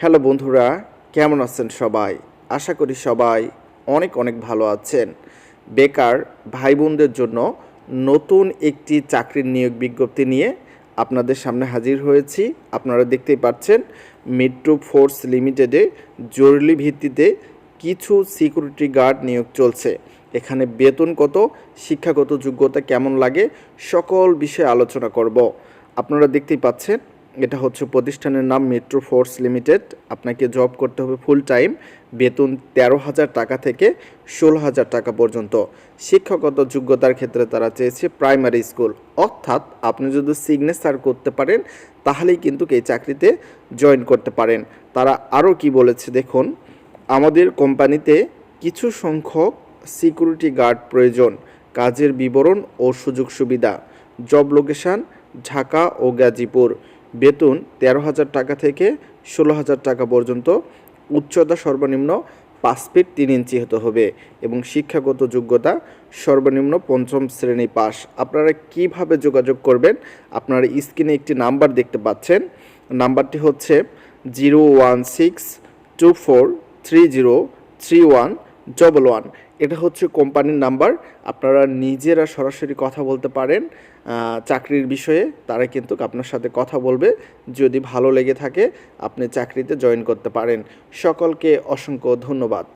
Hello বন্ধুরা, কেমন আছেন সবাই? আশা করি সবাই অনেক অনেক ভালো আছেন। বেকার ভাই বোনদের জন্য নতুন একটি চাকরির নিয়োগ বিজ্ঞপ্তি নিয়ে আপনাদের সামনে হাজির হয়েছি। আপনারা দেখতেই পাচ্ছেন মেট্রো ফোর্স লিমিটেডে জরুরি ভিত্তিতে কিছু সিকিউরিটি গার্ড নিয়োগ চলছে। এখানে বেতন কত, শিক্ষাগত যোগ্যতা কেমন লাগে, সকল বিষয়ে আলোচনা করব। আপনারা দেখতেই পাচ্ছেন এটা হচ্ছে প্রতিষ্ঠানের নাম মেট্রো ফোর্স লিমিটেড। আপনাকে জব করতে হবে ফুল টাইম বেতন তেরো হাজার টাকা থেকে ষোলো হাজার টাকা পর্যন্ত। শিক্ষাগত যোগ্যতার ক্ষেত্রে তারা চেয়েছে প্রাইমারি স্কুল অর্থাৎ আপনি যদি সিগনেচার করতে পারেন, তাহলেই কিন্তু এই চাকরিতে জয়েন করতে পারেন। তারা আরও কি বলেছে দেখুন, আমাদের কোম্পানিতে কিছু সংখ্যক সিকিউরিটি গার্ড প্রয়োজন, কাজের বিবরণ ও সুযোগ সুবিধা। জব লোকেশন ঢাকা ও গাজীপুর। বেতন তেরো হাজার টাকা থেকে ষোলো হাজার টাকা পর্যন্ত, উচ্চতা সর্বনিম্ন পাঁচ ফিট তিন ইঞ্চি হতে হবে এবং শিক্ষাগত যোগ্যতা সর্বনিম্ন পঞ্চম শ্রেণি পাস। আপনারা কীভাবে যোগাযোগ করবেন? আপনারা স্ক্রিনে একটি নাম্বার দেখতে পাচ্ছেন। নাম্বারটি হচ্ছে zero one six two four three zero three one double one এটা হচ্ছে কোম্পানির নাম্বার। আপনারা নিজেরা সরাসরি কথা বলতে পারেন চাকরির বিষয়ে। তারা কিন্তু আপনার সাথে কথা বলবে। যদি ভালো লেগে থাকে, আপনি চাকরিতে জয়েন করতে পারেন। সকলকে অসংখ্য ধন্যবাদ।